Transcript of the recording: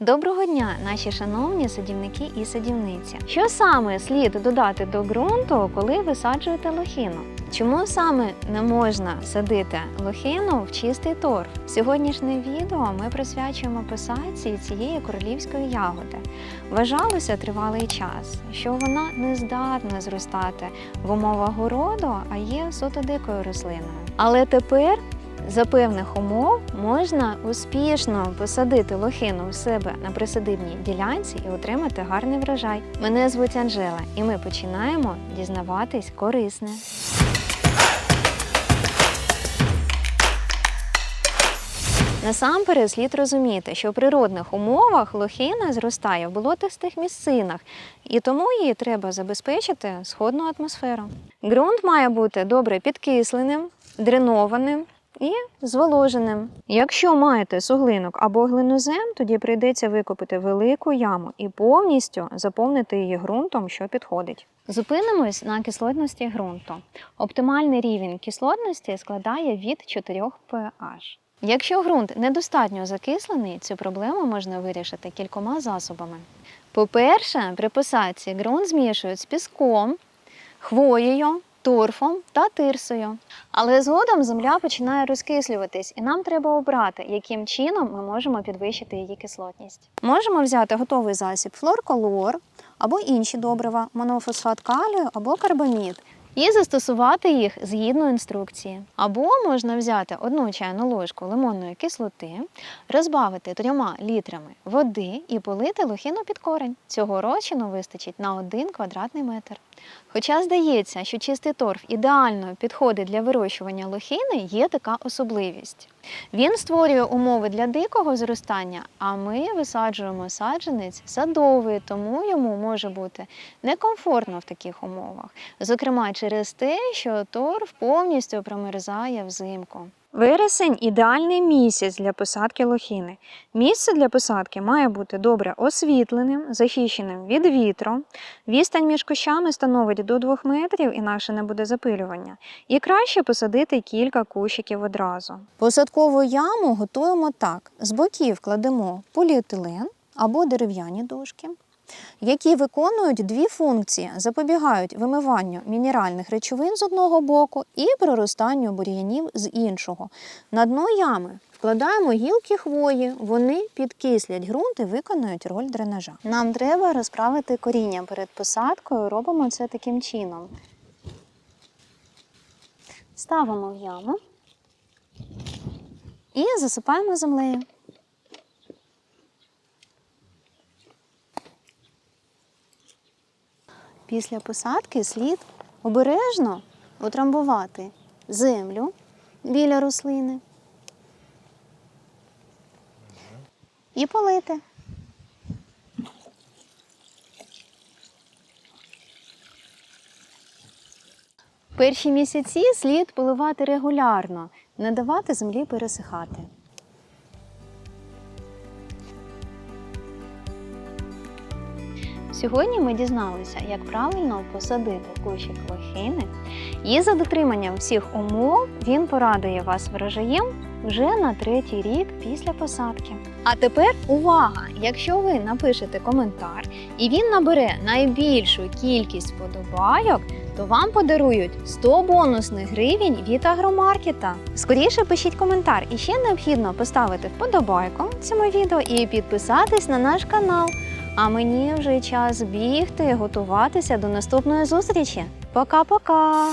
Доброго дня, наші шановні садівники і садівниці. Що саме слід додати до ґрунту, коли висаджуєте лохіну? Чому саме не можна садити лохіну в чистий торф? Сьогоднішнє відео ми присвячуємо посадці цієї королівської ягоди. Вважалося тривалий час, що вона не здатна зростати в умовах городу, а є суто дикою рослиною. Але тепер за певних умов можна успішно посадити лохину у себе на присадибній ділянці і отримати гарний врожай. Мене звуть Анжела, і ми починаємо дізнаватись корисне. Насамперед слід розуміти, що в природних умовах лохина зростає в болотистих місцинах, і тому її треба забезпечити сходну атмосферу. Ґрунт має бути добре підкисленим, дренованим і зволоженим. Якщо маєте суглинок або глинозем, тоді прийдеться викопати велику яму і повністю заповнити її ґрунтом, що підходить. Зупинимось на кислотності ґрунту. Оптимальний рівень кислотності складає від 4 pH. Якщо ґрунт недостатньо закислений, цю проблему можна вирішити кількома засобами. По-перше, при посадці ґрунт змішують з піском, хвоєю, торфом та тирсою. Але згодом земля починає розкислюватись, і нам треба обрати, яким чином ми можемо підвищити її кислотність. Можемо взяти готовий засіб флорколор або інші добрива, монофосфат калію або карбамід. І застосувати їх згідно інструкції. Або можна взяти одну чайну ложку лимонної кислоти, розбавити трьома літрами води і полити лохину під корень. Цього розчину вистачить на 1 квадратний метр. Хоча здається, що чистий торф ідеально підходить для вирощування лохини, є така особливість. Він створює умови для дикого зростання, а ми висаджуємо саджанець садовий, тому йому може бути некомфортно в таких умовах. Зокрема, через те, що торф повністю промерзає взимку. Вересень ідеальний місяць для посадки лохини. Місце для посадки має бути добре освітленим, захищеним від вітру. Відстань між кущами становить до 2 метрів, інакше не буде запилювання. І краще посадити кілька кущиків одразу. Посадкову яму готуємо так: з боків кладемо поліетилен або дерев'яні дошки. Які виконують дві функції: запобігають вимиванню мінеральних речовин з одного боку і проростанню бур'янів з іншого. На дно ями вкладаємо гілки хвої, вони підкислять ґрунт і виконують роль дренажа. Нам треба розправити коріння перед посадкою, робимо це таким чином. Ставимо в яму і засипаємо землею. Після посадки слід обережно утрамбувати землю біля рослини і полити. Перші місяці слід поливати регулярно, не давати землі пересихати. Сьогодні ми дізналися, як правильно посадити кущик лохини, і за дотриманням всіх умов він порадує вас врожаєм вже на третій рік після посадки. А тепер увага! Якщо ви напишете коментар і він набере найбільшу кількість вподобайок, то вам подарують 100 бонусних гривень від агромаркета. Скоріше пишіть коментар і ще необхідно поставити вподобайку цьому відео і підписатись на наш канал. А мені вже час бігти, готуватися до наступної зустрічі. Пока-пока!